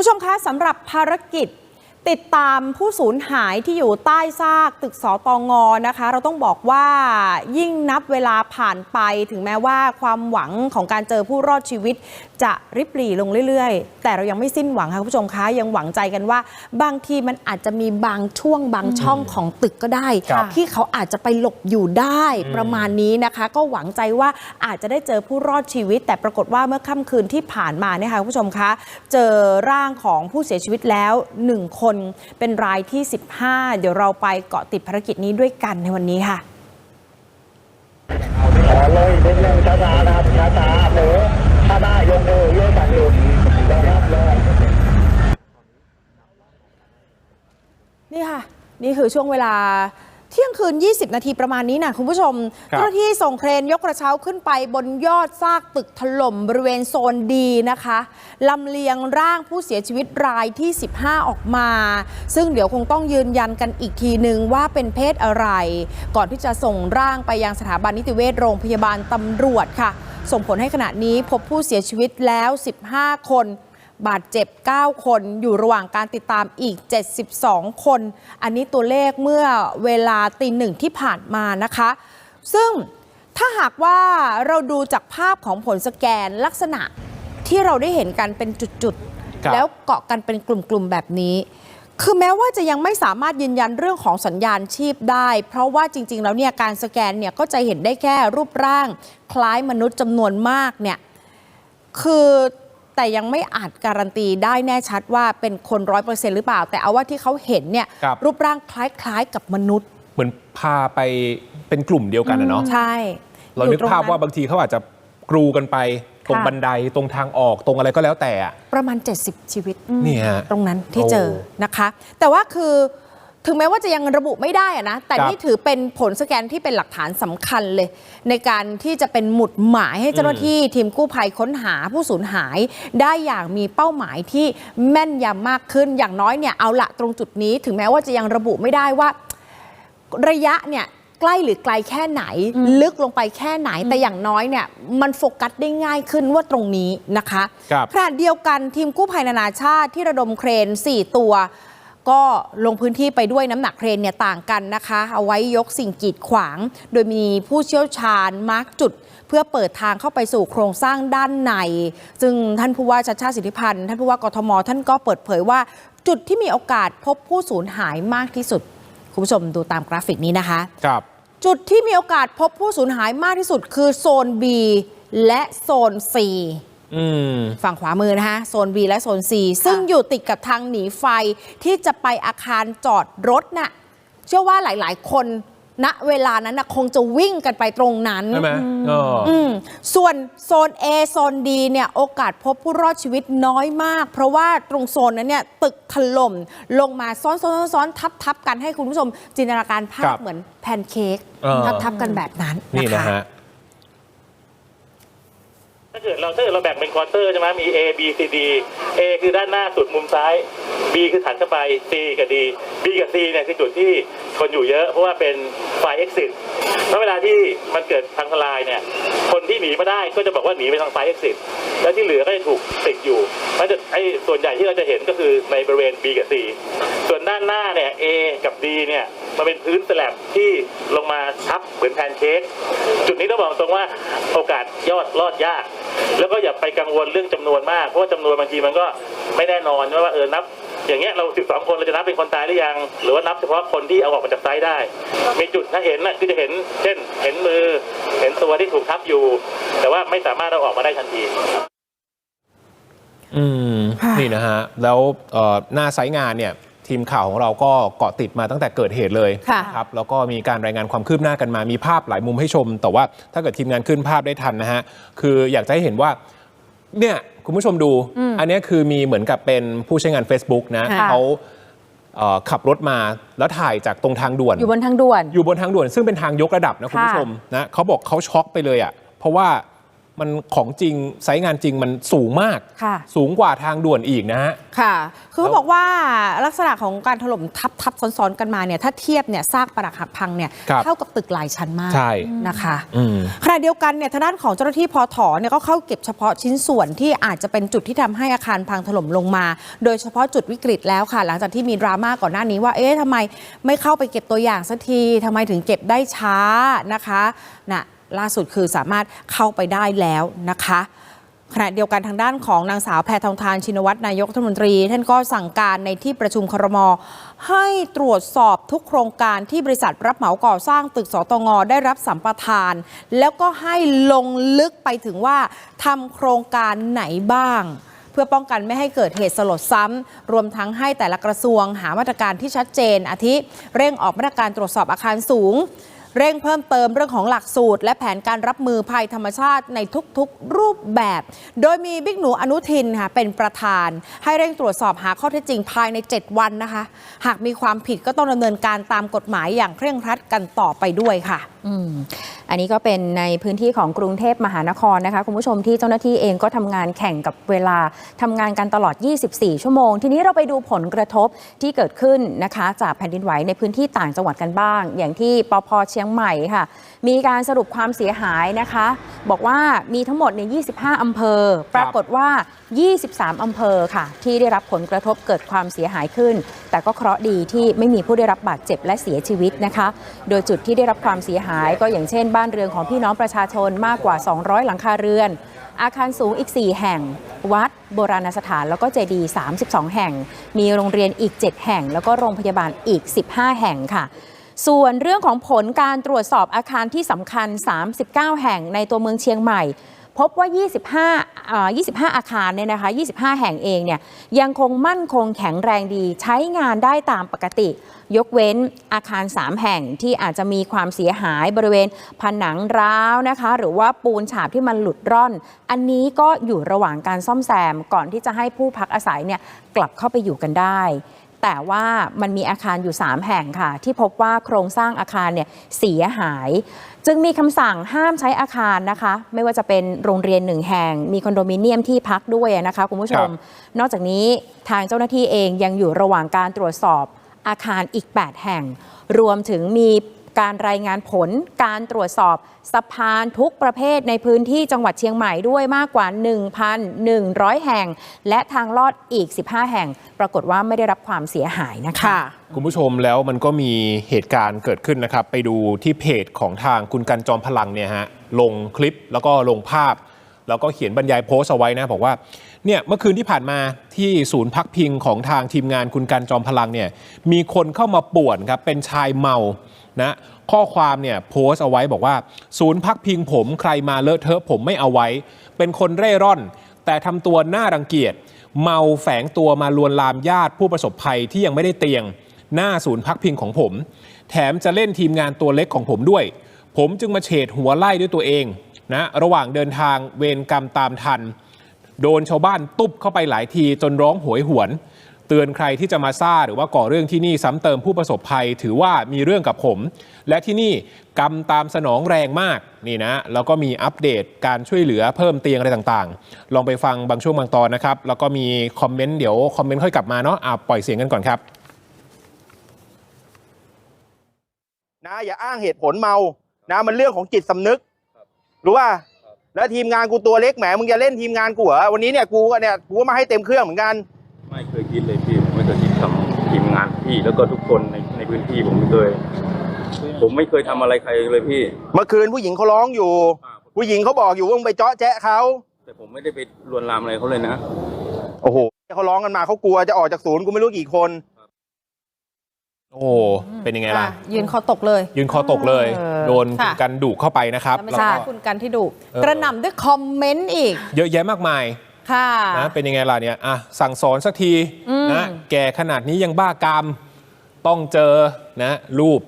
ผู้ชมคะสำหรับภารกิจ ติดตามผู้สูญหายที่อยู่ใต้ซากตึกสตงนะคะ เราต้องบอกว่ายิ่งนับเวลาผ่านไปถึงแม้ว่าความหวังของการเจอผู้รอดชีวิต จะริบหรี่ลงเรื่อยๆ แต่เรายังไม่สิ้นหวังค่ะคุณผู้ชมคะยังหวังใจกันว่า บางทีมันอาจจะมีบางช่วงบางช่องของตึกก็ได้ครับที่เขาอาจจะไปหลบอยู่ได้ประมาณนี้นะคะ ก็หวังใจว่าอาจจะได้เจอผู้รอดชีวิต แต่ปรากฏว่าเมื่อค่ำคืนที่ผ่านมาเนี่ยค่ะคุณผู้ชมคะเจอร่างของผู้เสียชีวิตแล้ว1คนเป็นรายที่ 15 เดี๋ยวเราไปเกาะติดภารกิจนี้ด้วยกันในวันนี้ค่ะขอเลยเร่งช้าๆนะครับช้าๆหมูถ้าได้ยกมือโยกบัตรหลุดนะครับเลยนี่ค่ะ นี่คือช่วงเวลา เที่ยงคืน 20 นาทีประมาณนี้นะคุณผู้ชมครับเจ้าหน้าที่ส่งเครนยกกระเช้าขึ้นไปบนยอดซากตึกถล่มบริเวณโซนดีนะคะลำเลียงร่างผู้เสียชีวิตรายที่ 15 ออกมา ซึ่งเดี๋ยวคงต้องยืนยันกันอีกทีหนึ่งว่าเป็นเพศอะไร ก่อนที่จะส่งร่างไปยังสถาบันนิติเวชโรงพยาบาลตำรวจค่ะ ส่งผลให้ขณะนี้พบผู้เสียชีวิตแล้ว 15 คน บาดเจ็บ 9 คนอยู่ระหว่างการติดตามอีก 72 คน อันนี้ตัวเลขเมื่อเวลาตีหนึ่งที่ผ่านมานะคะ ซึ่งถ้าหากว่าเราดูจากภาพของผลสแกนลักษณะที่เราได้เห็นกันเป็นจุดครับๆแล้วเกาะกันเป็นกลุ่มๆแบบนี้ คือแม้ว่าจะยังไม่สามารถยืนยันเรื่องของสัญญาณชีพได้ เพราะว่าจริง ๆ แล้วเนี่ยการสแกนเนี่ยก็จะเห็นได้แค่รูปร่าง คล้ายมนุษย์จำนวนมากเนี่ยคือ แต่ยังไม่อาจการันตีได้แน่ชัดว่าเป็นคนร้อยเปอร์เซ็นต์หรือเปล่า แต่เอาว่าที่เขาเห็นเนี่ยครับ รูปร่างคล้ายๆกับมนุษย์เหมือนพาไปเป็นกลุ่มเดียวกันนะเนาะใช่เรานึกอยู่ตงภาพว่าบางทีเขาอาจจะกรูกันไปตรงค่ะ บันไดตรงทางออกตรงอะไรก็แล้วแต่อะ ประมาณ 70 ชีวิตนี่ฮะตรงนั้นที่โอ้เจอนะคะ แต่ว่าคือ ถึงแม้ว่าจะยังระบุไม่ได้อะนะ แต่ครับนี่ถือเป็นผลสแกนที่เป็นหลักฐานสำคัญเลย ในการที่จะเป็นหมุดหมายให้เจ้าหน้าที่ทีมกู้ภัยค้นหาผู้สูญหาย ได้อย่างมีเป้าหมายที่แม่นยำมากขึ้นอย่างน้อยเนี่ยเอาละตรงจุดนี้ ถึงแม้ว่าจะยังระบุไม่ได้ว่า ระยะเนี่ยใกล้หรือไกลแค่ไหน ลึกลงไปแค่ไหนแต่อย่างน้อยเนี่ยมันโฟกัสได้ง่ายขึ้นว่าตรงนี้นะคะครับขณะเดียวกันทีมกู้ภัยนานาชาติที่ระดมเครน 4 ตัว ก็ลงพื้นที่ไปด้วยน้ำหนักเครนเนี่ยต่างกันนะคะ เอาไว้ยกสิ่งกีดขวาง โดยมีผู้เชี่ยวชาญมาร์กจุด เพื่อเปิดทางเข้าไปสู่โครงสร้างด้านในซึ่งท่านผู้ว่าชัดชาติสิทธิพันธ์ท่านผู้ว่ากทม ท่านก็เปิดเผยว่าจุดที่มีโอกาสพบผู้สูญหายมากที่สุด คุณผู้ชมดูตามกราฟิกนี้นะคะ ครับ จุดที่มีโอกาสพบผู้สูญหายมากที่สุดคือโซน B และโซน C อืม ฝั่งขวามือนะคะโซน B และโซน C ซึ่งอยู่ติดกับทางหนีไฟที่จะไปอาคารจอดรถน่ะ เชื่อว่าหลาย ๆ คนณเวลานั้นน่ะคงจะวิ่งกันไปตรงนั้นใช่ไหมเออออืมส่วนโซน A โซน D เนี่ยโอกาสพบผู้รอดชีวิตน้อยมาก เพราะว่าตรงโซนนั้นเนี่ยตึกถล่มลงมาซ้อนซ้อนซ้อนซ้อนทับทับกันให้คุณผู้ชมจินตนาการภาครัพบเหมือนแพนเค้กเออทับทับกันแบบนั้นนี่นะนะคะฮะ ถ้าเกิดเราถ้าเกิดเราแบ่งเป็นควอเตอร์ใช่ไหมมี A B C D A คือด้านหน้าสุดมุมซ้าย B คือถัดเข้าไป C กับ D B กับ C เนี่ยคือจุดที่คนอยู่เยอะ เพราะว่าเป็นไฟ exit แล้วเวลาที่มันเกิดพังทลายเนี่ยคนที่หนีมาได้ก็จะบอกว่าหนีไปทางไฟ exit แล้วที่เหลือก็จะถูกติดอยู่มันจะไอ้ส่วนใหญ่ที่เราจะเห็นก็คือในบริเวณ B กับ C ส่วนด้านหน้าเนี่ย A กับ D เนี่ยมันเป็นพื้นสแลบที่ลงมาทับเหมือนแพนเค้กจุดนี้ต้องบอกตรงว่าโอกาสยอดรอดยาก แล้วก็อย่าไปกังวลเรื่องจำนวนมากเพราะว่าจำนวนบางทีมันก็ไม่แน่นอนว่าเออนับ อย่างเงี้ยเรา 12 คนเราจะนับเป็นคนตายหรือยัง หรือว่านับเฉพาะคนที่เอาออกมาจากไซต์ได้ มีจุดถ้าเห็นน่ะคือจะเห็น เช่น เห็นมือ เห็นตัวที่ถูกทับอยู่ แต่ว่าไม่สามารถเอาออกมาได้ทันทีอืมค่ะนี่นะฮะ แล้วเอ่อหน้าไซต์งานเนี่ย ทีมข่าวของเราก็เกาะติดมาตั้งแต่เกิดเหตุเลยค่ะ ครับแล้วก็มีการรายงานความคืบหน้ากันมามีภาพหลายมุมให้ชม แต่ว่าถ้าเกิดทีมงานขึ้นภาพได้ทันนะฮะคืออยากจะให้เห็นว่าเนี่ยคุณผู้ชมดู อันเนี้ยคือมีเหมือนกับเป็นผู้ใช้งาน Facebook นะค่ะ เขาเอ่อขับรถมาแล้วถ่ายจากตรงทางด่วน อยู่บนทางด่วน อยู่บนทางด่วนซึ่งเป็นทางยกระดับนะคุณผู้ชมนะเขาบอกเขาช็อกไปเลยอะเพราะว่า มันของจริงไซส์งานจริงมันสูงมาก ค่ะ สูงกว่าทางด่วนอีกนะฮะ ค่ะ คือเขาบอกว่าลักษณะของการถล่มทับทับซ้อนๆกันมาเนี่ยถ้าเทียบเนี่ยซากปรักหักพังเนี่ยครับ เท่ากับตึกหลายชั้นมาก ใช่ นะคะ อืม ขณะเดียวกันเนี่ยทางด้านของเจ้าหน้าที่พอถอเนี่ยก็เข้าเก็บเฉพาะชิ้นส่วนที่อาจจะเป็นจุดที่ทำให้อาคารพังถล่มลงมา โดยเฉพาะจุดวิกฤตแล้วค่ะ หลังจากที่มีดราม่าก่อนหน้านี้ว่า เอ๊ะทำไมไม่เข้าไปเก็บตัวอย่างสักทีทำไมถึงเก็บได้ช้านะคะน่ะ ล่าสุดคือสามารถเข้าไปได้แล้วนะคะขณะเดียวกันทางด้านของนางสาวแพทองทานชินวัตรนายกรัฐมนตรี ท่านก็สั่งการในที่ประชุมครม ให้ตรวจสอบทุกโครงการที่บริษัทรับเหมาก่อสร้างตึกสตงได้รับสัมปทาน แล้วก็ให้ลงลึกไปถึงว่าทำโครงการไหนบ้าง เพื่อป้องกันไม่ให้เกิดเหตุสลดซ้ำ รวมทั้งให้แต่ละกระทรวงหามาตรการที่ชัดเจนอาทิ เร่งออกมาตรการตรวจสอบอาคารสูง เร่งเพิ่มเติมเรื่องของหลักสูตร และแผนการรับมือภัยธรรมชาติในทุกๆรูปแบบ โดยมีบิ๊กหนูอนุทินค่ะเป็นประธาน ให้เร่งตรวจสอบหาข้อเท็จจริงภายใน 7 วันนะคะ หากมีความผิดก็ต้องดำเนินการตามกฎหมายอย่างเคร่งครัดกันต่อไปด้วยค่ะ อืม อันนี้ก็เป็นในพื้นที่ของกรุงเทพมหานครนะคะคุณผู้ชมที่เจ้าหน้าที่เองก็ทำงานแข่งกับเวลาทำงานกันตลอด 24 ชั่วโมง ทีนี้เราไปดูผลกระทบที่เกิดขึ้นนะคะจากแผ่นดินไหวในพื้นที่ต่างจังหวัดกันบ้าง อย่างที่ปพเชียงใหม่ค่ะ มีการสรุปความเสียหายนะคะ บอกว่ามีทั้งหมดใน 25 อำเภอ ปรากฏว่า 23 อำเภอค่ะ ที่ได้รับผลกระทบเกิดความเสียหายขึ้น แต่ก็เคราะห์ดีที่ไม่มีผู้ได้รับบาดเจ็บและเสียชีวิตนะคะ โดยจุดที่ได้รับความเสียหายก็อย่างเช่น บ้านเรือนของพี่น้องประชาชนมากกว่า 200 หลังคาเรือน อาคารสูงอีก 4 แห่ง วัด โบราณสถาน แล้วก็เจดีย์32 แห่ง มีโรงเรียนอีก 7 แห่ง แล้วก็โรงพยาบาลอีก 15 แห่งค่ะส่วนเรื่องของผลการตรวจสอบอาคารที่สำคัญ 39 แห่งในตัวเมืองเชียงใหม่ พบว่า 25อ่า25 อาคารเนี่ยนะคะ 25 แห่งเองเนี่ยยังคงมั่นคงแข็งแรงดีใช้งานได้ตามปกติ ยกเว้นอาคาร 3 แห่งที่อาจจะมีความเสียหายบริเวณ ผนังร้าวนะคะ หรือว่าปูนฉาบที่มันหลุดร่อน อันนี้ก็อยู่ระหว่างการซ่อมแซมก่อนที่จะให้ผู้พักอาศัยเนี่ยกลับเข้าไปอยู่กันได้ แต่ว่ามันมีอาคารอยู่ 3 แห่งค่ะ ที่พบว่าโครงสร้างอาคารเนี่ยเสียหาย จึงมีคำสั่งห้ามใช้อาคารนะคะ ไม่ว่าจะเป็นโรงเรียนหนึ่งแห่ง มีคอนโดมิเนียมที่พักด้วยนะคะคุณผู้ชมครับนอกจากนี้ทางเจ้าหน้าที่เองยังอยู่ระหว่างการตรวจสอบอาคารอีก 8 แห่ง รวมถึงมี การรายงานผลการตรวจสอบสะพานทุกประเภทในพื้นที่จังหวัดเชียงใหม่ด้วยมากกว่า 1,100 แห่ง และทางลอดอีก 15 แห่ง ปรากฏว่าไม่ได้รับความเสียหายนะคะ คุณผู้ชมแล้วมันก็มีเหตุการณ์เกิดขึ้นนะครับ ไปดูที่เพจของทางคุณกันจอมพลังเนี่ยฮะลงคลิปแล้วก็ลงภาพ แล้วก็เขียนบรรยายโพสต์เอาไว้นะบอกว่าเนี่ยเมื่อคืนที่ผ่านมาที่ศูนย์พักพิงของทางทีมงานคุณกันจอมพลังเนี่ยมีคนเข้ามาป่วนครับเป็นชายเมา นะข้อความเนี่ยโพสต์เอาไว้บอกว่า ศูนย์พักพิงผมใครมาเลอะเทอะผมไม่เอาไว้ เป็นคนเร่ร่อน แต่ทำตัวน่ารังเกียจ เมาแฝงตัวมาลวนลามญาติผู้ประสบภัยที่ยังไม่ได้เตียง หน้าศูนย์พักพิงของผม แถมจะเล่นทีมงานตัวเล็กของผมด้วย ผมจึงมาเฉดหัวไล่ด้วยตัวเองนะระหว่างเดินทางเวรกรรมตามทัน โดนชาวบ้านตุบเข้าไปหลายทีจนร้องโหยหวน เตือนใครที่จะมาซ่าหรือว่าก่อเรื่องที่นี่ซ้ำเติมผู้ประสบภัย ถือว่ามีเรื่องกับผม และที่นี่กรรมตามสนองแรงมากนี่นะแล้วก็มีอัปเดตการช่วยเหลือเพิ่มเตียงอะไรต่างๆ ลองไปฟังบางช่วงบางตอนนะครับ แล้วก็มีคอมเมนต์เดี๋ยวคอมเมนต์ค่อยกลับมาเนาะอะปล่อยเสียงกันก่อนครับนะอย่าอ้างเหตุผลเมานะมันเรื่องของจิตสำนึกรู้ป่ะแล้วทีมงานกูตัวเล็กแหมมึงจะเล่นทีมงานกูเหรอวันนี้เนี่ยกูเนี่ยกูก็มาให้เต็มเครื่องเหมือนกัน พี่แล้วก็ทุกคนในในพื้นที่ผมไม่เคย ผมไม่เคยทำอะไรใครเลยพี่ เมื่อคืนผู้หญิงเขาร้องอยู่ ผู้หญิงเขาบอกอยู่ว่ามึงไปเจาะแจ๊ะเขาแต่ผมไม่ได้ไปลวนลามอะไรเขาเลยนะ โอ้โหเขาร้องกันมาเขากลัวจะออกจากศูนย์กูไม่รู้กี่คน โอ้เป็นยังไงล่ะ อะยืนคอตกเลย ยืนคอตกเลย เออโดนค่ะ กันดุเข้าไปนะครับ แล้วไม่แล้วใช่ก็ คุณกันที่ดุเออ กระหน่ำด้วยคอมเมนต์อีก เยอะแยะมากมายค่ะ นะเป็นยังไงล่ะเนี่ยอะสั่งสอนสักทีอืมนะแก่ขนาดนี้ยังบ้ากามต้องเจอนะรูป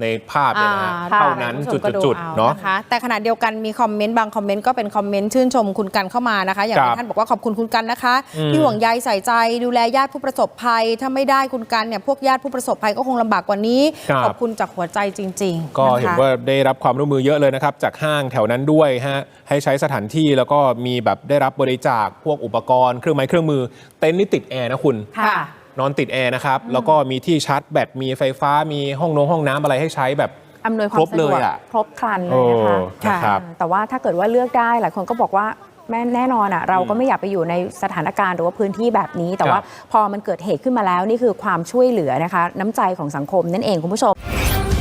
ในภาพเนี่ยนะฮะอ่าเท่านั้นคุณผู้ชมก็จุดเอาๆเนาะนะคะแต่ขณะเดียวกันมีคอมเมนต์บางคอมเมนต์ก็เป็นคอมเมนต์ชื่นชมคุณกันเข้ามานะคะ อย่างครับท่านบอกว่าขอบคุณคุณกันนะคะอืมที่ห่วงใยใส่ใจดูแลญาติผู้ประสบภัย ถ้าไม่ได้คุณกันเนี่ยพวกญาติผู้ประสบภัยก็คงลำบากกว่านี้ครับขอบคุณจากหัวใจจริง ๆ ก็ะคะเห็นว่าได้รับความร่วมมือเยอะเลยนะครับจากห้างแถวนั้นด้วยฮะให้ใช้สถานที่แล้วก็มีแบบได้รับบริจาคพวกอุปกรณ์เครื่องไม้เครื่องมือเต็นท์นี่ติดแอร์นะคุณค่ะ นอนติดแอร์นะครับ แล้วก็มีที่ชาร์จแบตมีไฟฟ้ามีห้องนงห้องน้ำอะไรให้ใช้แบบ อำนวยความครบสะดวกเลยอะครบครันเลยนะคะโอ้นะครับอ่าแต่ว่าถ้าเกิดว่าเลือกได้หลายคนก็บอกว่าแม่แน่นอนอะเราก็ไม่อยากไปอยู่ในสถานการณ์หรือว่าพื้นที่แบบนี้ แต่ว่าพอมันเกิดเหตุขึ้นมาแล้วนี่คือความช่วยเหลือนะคะ น้ำใจของสังคมนั่นเองคุณผู้ชมทำ